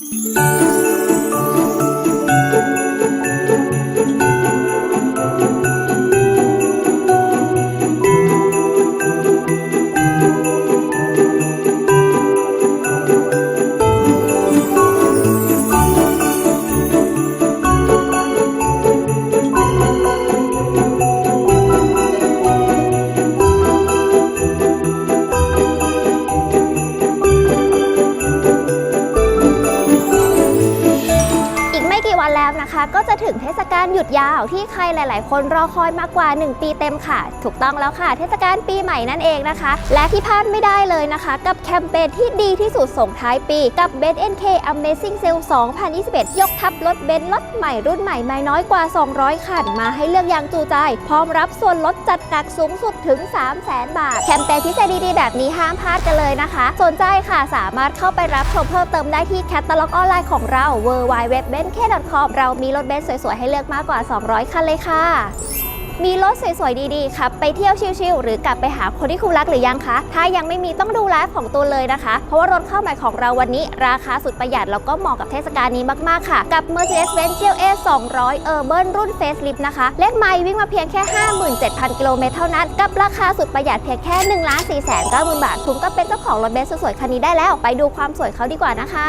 อี แล้วนะคะก็จะถึงเทศกาลหยุดยาวที่ใครหลาย ๆ คนรอคอยมากกว่า 1 ปีเต็มค่ะ ถูกต้องแล้วค่ะ เทศกาลปีใหม่นั่นเองนะคะ และที่พลาดไม่ได้เลยนะคะ กับแคมเปญที่ดีที่สุดส่งท้ายปีกับ b e n NK Amazing Sale 2021 ยกทับรถเบนซ์รถใหม่รุ่นใหม่ไม่น้อยกว่า 200 คัน มาให้เลือกอย่างจูใจ พร้อมรับส่วนลดจัดหนักสูงสุดถึง 300,000บาท แคมเปญพิเศษดี ๆ แบบนี้ห้ามพลาดกันเลยนะคะ สนใจค่ะสามารถเข้าไปรับชมเพิ่มเติมได้ที่แคตตาล็อกออนไลน์ของเรา w w w b e n k c o m เรามีรถเบนซ์สวยๆ ให้เลือกมากกว่า 200 คันเลยค่ะ มีรถสวยๆ ดีๆครับไปเที่ยวชิลๆ หรือกลับไปหาคนที่คุณรักหรือยังคะ ถ้ายังไม่มีต้องดูไลฟ์ของตูนเลยนะคะ เพราะว่ารถเข้าใหม่ของเราวันนี้ ราคาสุดประหยัดแล้วก็เหมาะกับเทศกาลนี้มากๆ ค่ะ กับ Mercedes-Benz GLA 200 Urban รุ่น Facelift นะคะ เลขไมล์วิ่งมาเพียงแค่ 57,000 กิโลเมตรเท่านั้น กับราคาสุดประหยัดเพียงแค่1 4 9 0 0 0 0บาทคุณก็เป็นเจ้าของรถเบนซ์สวยๆ คันนี้ได้แล้ว ไปดูความสวยเขาดีกว่านะคะ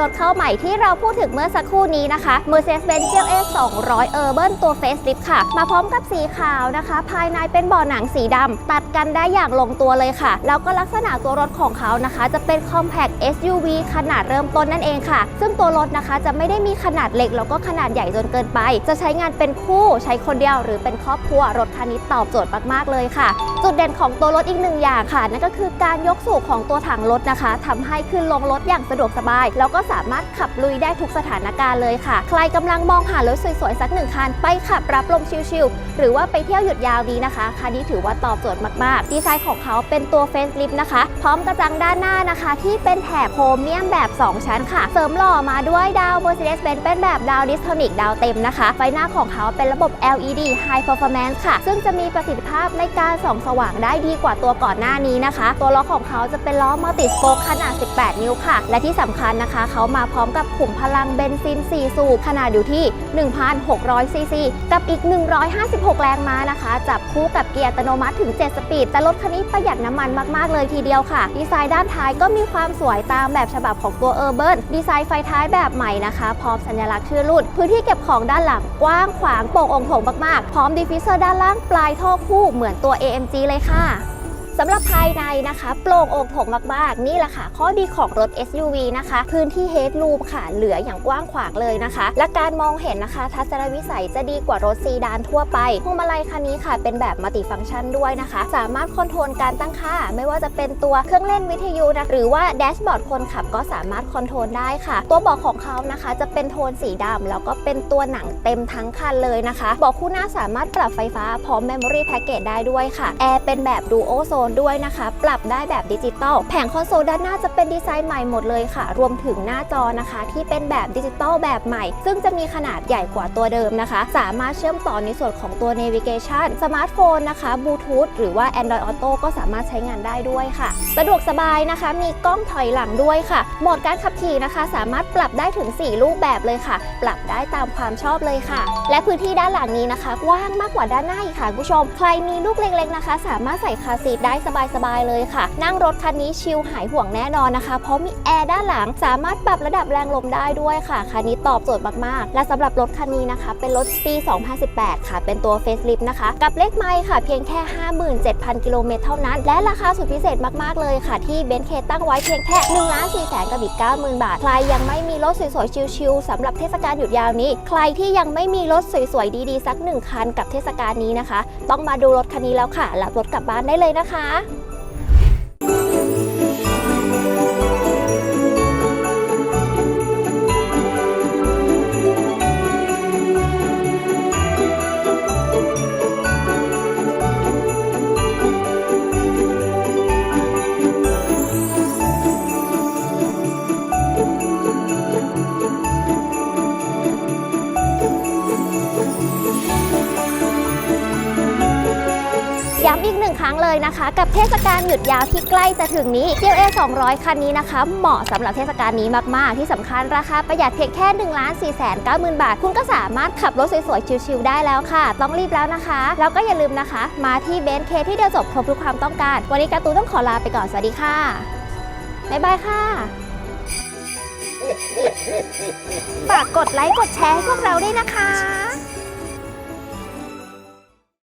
รถเข้าใหม่ที่เราพูดถึงเมื่อสักครู่นี้นะคะ Mercedes-Benz GLA 200 Urban ตัว Facelift ค่ะ มาพร้อมกับสีขาวนะคะ ภายในเป็นเบาะหนังสีดำตัดกันได้อย่างลงตัวเลยค่ะ แล้วก็ลักษณะตัวรถของเขานะคะ จะเป็น Compact SUV ขนาดเริ่มต้นนั่นเองค่ะ ซึ่งตัวรถนะคะจะไม่ได้มีขนาดเล็กแล้วก็ขนาดใหญ่จนเกินไป จะใช้งานเป็นคู่ใช้คนเดียวหรือเป็นครอบครัวรถคันนี้ตอบโจทย์มากๆเลยค่ะ จุดเด่นของตัวรถอีกหนึ่งอย่างค่ะนั่นก็คือการยกสูงของตัวถังรถนะคะทำให้ขึ้นลงรถอย่างสะดวกสบาย แล้วก็สามารถขับลุยได้ทุกสถานการณ์เลยค่ะ ใครกำลังมองหารถสวยๆ สักหนึ่งคัน ไปขับรับลมชิลๆ หรือว่าไปเที่ยวหยุดยาวนี้นะคะคันนี้ถือว่าตอบโจทย์มากๆ ดีไซน์ของเขาเป็นตัวเฟ e ลิฟนะคะ พร้อมกระจังด้านหน้านะคะ ที่เป็นแถบโครเมียมแบบ 2 ชั้นค่ะ เสริมหล่อมาด้วยดาว Mercedes-Benz เป็นแบบดาวดิสโทนิกดาวเต็มนะคะ ไฟหน้าของเขาเป็นระบบ LED High Performance ค่ะ ซึ่งจะมีประสิทธิภาพในการส่องสว่างได้ดีกว่าตัวก่อนหน้านี้นะคะ ตัวล้อของเขาจะเป็นล้อมัลติสโปคขนาด 18 นิ้วค่ะ และที่สำคัญนะคะเขามาพร้อมกับขุมพลังเบนซิน 4 สูบขนาดอยู่ที่ 1,600 ซีซี กับอีก 156 แรงม้านะคะ จับคู่กับเกียร์อัตโนมัติถึง 7 สปีด แต่รถคันนี้ประหยัดน้ำมันมาก ๆ เลยทีเดียวค่ะ ดีไซน์ด้านท้ายก็มีความสวยตามแบบฉบับของตัวเออร์เบิร์นดีไซน์ไฟท้ายแบบใหม่นะคะ พร้อมสัญลักษณ์ชื่อรุ่นพื้นที่เก็บของด้านหลังกว้างขวางโปร่งองค์โถงมากๆ พร้อมดิฟฟิเซอร์ด้านล่างปลายท่อคู่เหมือนตัว AMG เลยค่ะ สำหรับภายในนะคะ โปร่งโอกโถงมากๆ นี่แหละค่ะ ข้อดีของรถ SUV นะคะ พื้นที่เฮดรูมค่ะ เหลืออย่างกว้างขวางเลยนะคะ และการมองเห็นนะคะ ทัศนวิสัยจะดีกว่ารถซีดานทั่วไปพวงมาลัยคันนี้ค่ะ เป็นแบบมัลติฟังก์ชันด้วยนะคะ สามารถคอนโทรลการตั้งค่า ไม่ว่าจะเป็นตัวเครื่องเล่นวิทยุนะหรือว่าแดชบอร์ดคนขับก็สามารถคอนโทรลได้ค่ะ ตัวเบาะของเขานะคะ จะเป็นโทนสีดำแล้วก็เป็นตัวหนังเต็มทั้งคันเลยนะคะเบาะคู่หน้าสามารถปรับไฟฟ้าพร้อม Memory Package ได้ด้วยค่ะแอร์เป็นแบบ Duo ด้วยนะคะ ปรับได้แบบดิจิตอลแผงคอนโซลด้านหน้าจะเป็นดีไซน์ใหม่หมดเลยค่ะ รวมถึงหน้าจอนะคะ ที่เป็นแบบดิจิตอลแบบใหม่ ซึ่งจะมีขนาดใหญ่กว่าตัวเดิมนะคะ สามารถเชื่อมต่อในส่วนของตัว Navigation สมาร์ทโฟนนะคะบลูทูธหรือว่า Android Auto ก็สามารถใช้งานได้ด้วยค่ะ สะดวกสบายนะคะ มีกล้องถอยหลังด้วยค่ะ โหมดการขับขี่นะคะ สามารถปรับได้ถึง 4 รูปแบบเลยค่ะ ปรับได้ตามความชอบเลยค่ะ และพื้นที่ด้านหลังนี้นะคะ กว้างมากกว่าด้านหน้าอีกค่ะคุณผู้ชม ใครมีลูกเล็กๆนะคะ สามารถใส่คาร์ซีทได้สบายๆเลยค่ะ นั่งรถคันนี้ชิลหายห่วงแน่นอนนะคะ เพราะมีแอร์ด้านหลังสามารถปรับระดับแรงลมได้ด้วยค่ะ คันนี้ตอบโจทย์มากๆ และสำหรับรถคันนี้นะคะ เป็นรถปี 2018 ค่ะ เป็นตัวเฟสลิฟนะคะ กับเลขไมล์ค่ะ เพียงแค่ 57,000 กิโลเมตรเท่านั้น และราคาสุดพิเศษมากๆเลยค่ะ ที่เบนซ์เคตั้งไว้เพียงแค่1ล้าน4แสนกับอีก90,000 บาท ใครยังไม่มีรถสวยๆ ชิลๆสำหรับเทศกาลหยุดยาวนี้ ใครที่ยังไม่มีรถสวยๆ ดีๆ สักหนึ่งคันกับเทศกาลนี้นะคะ ต้องมาดูรถคันนี้แล้วค่ะรับรถกลับบ้านได้เลยนะคะคะีกหนึ่งครั้งเลยนะคะ กับเทศกาลหยุดยาวที่ใกล้จะถึงนี้ CLA 200 คันนี้นะคะ เหมาะสำหรับเทศกาลนี้มาก ๆ ที่สำคัญราคาประหยัดเพียงแค่1ล้าน4 9 0 0 0 0 บาท คุณก็สามารถขับรถสวย ๆ ชิล ๆ ได้แล้วค่ะ ต้องรีบแล้วนะคะ แล้วก็อย่าลืมนะคะ มาที่เบนซ์เคที่เดียวจบครบทุกความต้องการ วันนี้การ์ตูนต้องขอลาไปก่อน สวัสดีค่ะ บ๊ายบายค่ะฝากกดไลค์กดแชร์ให้พวกเราด้วยนะคะ